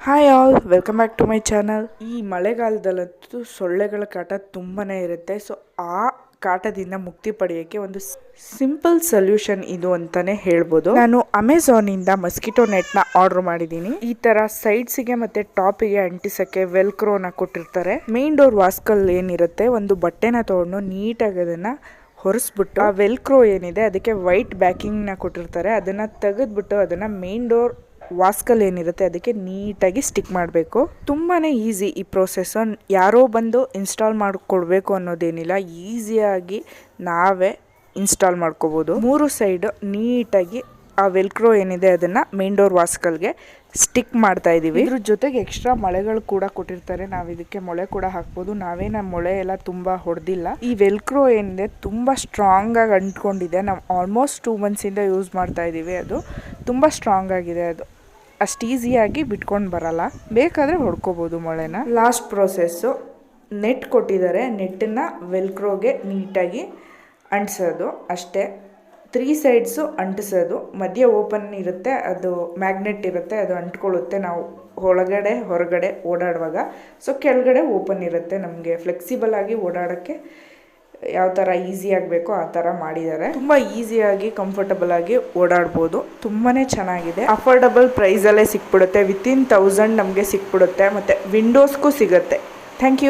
Hi all welcome back to my channel ಈ ಮಳೆಗಾಲದಲ್ಲಂತೂ ಸೊಳ್ಳೆಗಳ ಕಾಟ ತುಂಬಾ ಇರುತ್ತೆ. ಸೊ ಆ ಕಾಟದಿಂದ ಮುಕ್ತಿ ಪಡೆಯೋಕ್ಕೆ ಒಂದು ಸಿಂಪಲ್ ಸೊಲ್ಯೂಷನ್ ಇದು ಅಂತಾನೆ ಹೇಳ್ಬೋದು. ನಾನು ಅಮೆಝಾನಿಂದ ಮಸ್ಕಿಟೋ ನೆಟ್ನ ಆರ್ಡರ್ ಮಾಡಿದ್ದೀನಿ. ಈ ತರ ಸೈಡ್ಸಿಗೆ ಮತ್ತೆ ಟಾಪಿಗೆ ಅಂಟಿಸಕ್ಕೆ ವೆಲ್ಕ್ರೋನ ಕೊಟ್ಟಿರ್ತಾರೆ. ಮೇನ್ ಡೋರ್ ವಾಸ್ಕಲ್ ಏನಿರುತ್ತೆ, ಒಂದು ಬಟ್ಟೆನ ತೊಗೊಂಡು ನೀಟಾಗಿ ಅದನ್ನ ಹೊರಿಸ್ಬಿಟ್ಟು, ಆ ವೆಲ್ಕ್ರೋ ಏನಿದೆ, ಅದಕ್ಕೆ ವೈಟ್ ಬ್ಯಾಕಿಂಗ್ನ ಕೊಟ್ಟಿರ್ತಾರೆ. ಅದನ್ನು ತೆಗೆದ್ಬಿಟ್ಟು ಅದನ್ನು ಮೇನ್ ಡೋರ್ ವಾಸ್ಕಲ್ ಏನಿರುತ್ತೆ ಅದಕ್ಕೆ ನೀಟಾಗಿ ಸ್ಟಿಕ್ ಮಾಡಬೇಕು. ತುಂಬಾ ಈಸಿ ಈ ಪ್ರೊಸೆಸ್ಸು ಯಾರೋ ಬಂದು ಇನ್ಸ್ಟಾಲ್ ಮಾಡಿಕೊಡ್ಬೇಕು ಅನ್ನೋದೇನಿಲ್ಲ. ಈಸಿಯಾಗಿ ನಾವೇ ಇನ್ಸ್ಟಾಲ್ ಮಾಡ್ಕೋಬೋದು. ಮೂರು ಸೈಡು ನೀಟಾಗಿ ಆ ವೆಲ್ಕ್ರೋ ಏನಿದೆ ಅದನ್ನು ಮೇನ್ ಡೋರ್ ವಾಸ್ಕಲ್ಗೆ ಸ್ಟಿಕ್ ಮಾಡ್ತಾ ಇದ್ದೀವಿ ಇದ್ರ ಜೊತೆಗೆ ಎಕ್ಸ್ಟ್ರಾ ಮೊಳೆಗಳು ಕೂಡ ಕೊಟ್ಟಿರ್ತಾರೆ. ನಾವು ಇದಕ್ಕೆ ಮೊಳೆ ಕೂಡ ಹಾಕ್ಬೋದು. ನಾವೇನ ಮೊಳೆ ಎಲ್ಲ ತುಂಬ ಹೊಡೆದಿಲ್ಲ. ಈ ವೆಲ್ಕ್ರೋ ಏನಿದೆ ತುಂಬ ಸ್ಟ್ರಾಂಗ್ ಆಗಿ ಅಂಟ್ಕೊಂಡಿದೆ. ನಾವು ಆಲ್ಮೋಸ್ಟ್ ಟೂ ಮಂತ್ಸಿಂದ ಯೂಸ್ ಮಾಡ್ತಾ ಇದ್ದೀವಿ ಅದು. ತುಂಬ ಸ್ಟ್ರಾಂಗ್ ಆಗಿದೆ ಅದು. ಅಷ್ಟು ಈಸಿಯಾಗಿ ಬಿಟ್ಕೊಂಡು ಬರಲ್ಲ. ಬೇಕಾದರೆ ಹೊಡ್ಕೋಬೋದು ಮೊಳೆನ. ಲಾಸ್ಟ್ ಪ್ರೊಸೆಸ್ಸು ನೆಟ್ ಕೊಟ್ಟಿದ್ದಾರೆ. ನೆಟ್ಟನ್ನು ವೆಲ್ಕ್ರೋಗೆ ನೀಟಾಗಿ ಅಂಟಿಸೋದು. ಅಷ್ಟೇ. ತ್ರೀ ಸೈಡ್ಸು ಅಂಟಿಸೋದು. ಮಧ್ಯ ಓಪನ್ ಇರುತ್ತೆ. ಅದು ಮ್ಯಾಗ್ನೆಟ್ ಇರುತ್ತೆ. ಅದು ಅಂಟ್ಕೊಳ್ಳುತ್ತೆ. ನಾವು ಒಳಗಡೆ, ಹೊರಗಡೆ ಓಡಾಡುವಾಗ. ಸೊ ಕೆಳಗಡೆ ಓಪನ್ ಇರುತ್ತೆ ನಮಗೆ. ಫ್ಲೆಕ್ಸಿಬಲ್ ಆಗಿ ಓಡಾಡೋಕ್ಕೆ ಯಾವ ಥರ ಈಸಿ ಆಗಬೇಕೋ ಆ ಥರ ಮಾಡಿದ್ದಾರೆ. ತುಂಬ ಈಸಿಯಾಗಿ ಕಂಫರ್ಟಬಲ್ ಆಗಿ ಓಡಾಡ್ಬೋದು. ತುಂಬಾ ಚೆನ್ನಾಗಿದೆ. ಅಫೋರ್ಡಬಲ್ ಪ್ರೈಸಲ್ಲೇ ಸಿಕ್ಬಿಡುತ್ತೆ. ವಿತಿನ್ ತೌಸಂಡ್ ನಮಗೆ ಸಿಕ್ಬಿಡುತ್ತೆ. ಮತ್ತು ವಿಂಡೋಸ್ಗೂ ಸಿಗುತ್ತೆ. Thank you